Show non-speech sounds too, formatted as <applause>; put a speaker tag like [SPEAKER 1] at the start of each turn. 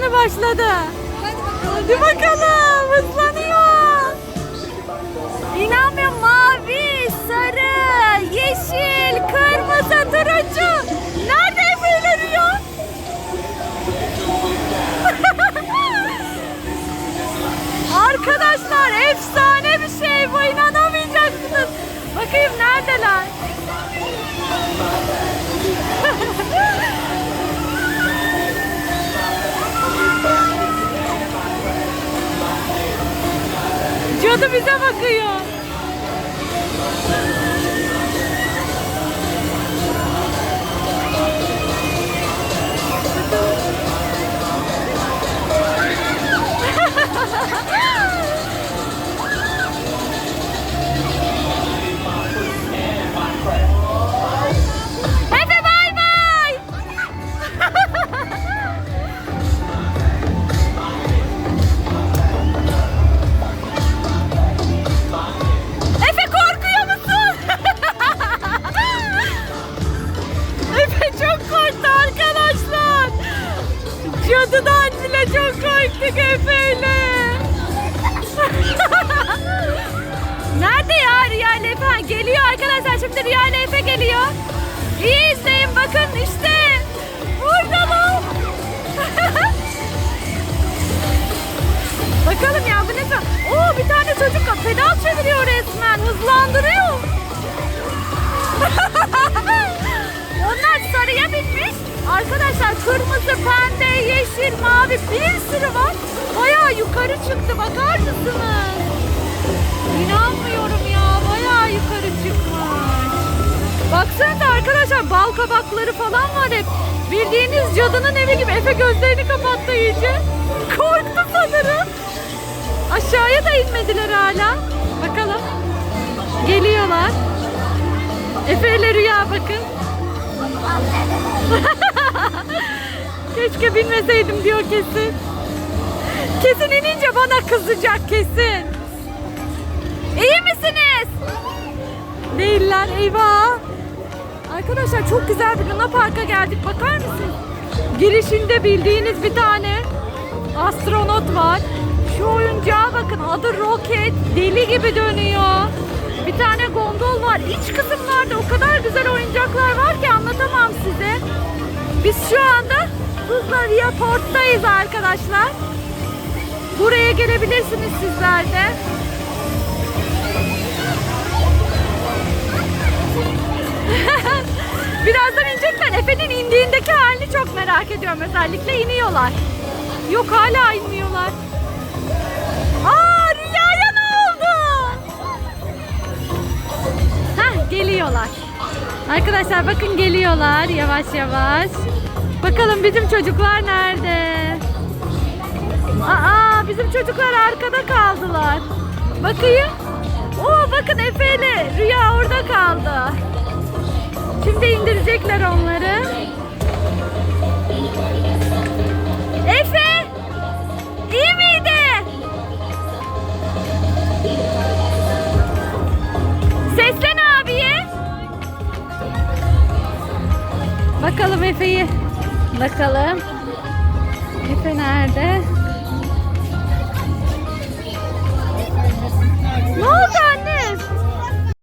[SPEAKER 1] heyecanı başladı. Hadi bakalım hızlanıyor. İnanmıyorum mavi, sarı, yeşil, kırmızı, turuncu. Nerede Efe Rüya? <laughs> Arkadaşlar efsane Cadı bize bakıyor. Cadıdan bile çok korktuk Efe'yle. <laughs> Nerede ya ile Efe? Geliyor arkadaşlar şimdi ile Efe geliyor. İyi izleyin bakın işte. Buradalar. <laughs> Bakalım ya bu ne? Oo bir tane çocuk pedal çeviriyor resmen. Hızlandırıyor. Arkadaşlar kırmızı, pembe, yeşil, mavi bir sürü var. Bayağı yukarı çıktı. Bakar mısınız? İnanmıyorum ya. Bayağı yukarı çıkmış. Baksanıza arkadaşlar bal kabakları falan var hep. Bildiğiniz cadının evi gibi. Efe gözlerini kapattı iyice. Korktu sanırım. Aşağıya da inmediler hala. Bakalım. Geliyorlar. Efe ile Rüya bakın. Keşke bilmeseydim diyor kesin. Kesin inince bana kızacak kesin. İyi misiniz? Değiller eyvah. Arkadaşlar çok güzel bir Luna Park'a geldik. Bakar mısınız? Girişinde bildiğiniz bir tane astronot var. Şu oyuncağa bakın adı Rocket. Deli gibi dönüyor. Bir tane gondol var. İç kısımlarda o kadar güzel oyuncaklar var ki anlatamam size. Biz şu anda Tuzla Via Port'tayız arkadaşlar. Buraya gelebilirsiniz sizler de. <laughs> Birazdan inecekler. Efe'nin indiğindeki halini çok merak ediyorum. Özellikle iniyorlar. Yok hala inmiyorlar. Aa Rüya'ya ne oldu? Heh geliyorlar. Arkadaşlar bakın geliyorlar yavaş yavaş. Bakalım bizim çocuklar nerede? Aa bizim çocuklar arkada kaldılar. Bakayım. Oo bakın Efe ile Rüya orada kaldı. Şimdi indirecekler onları. Efe! İyi miydi? Seslen abiye. Bakalım Efe'yi. Bakalım. Efe nerede? Ne oldu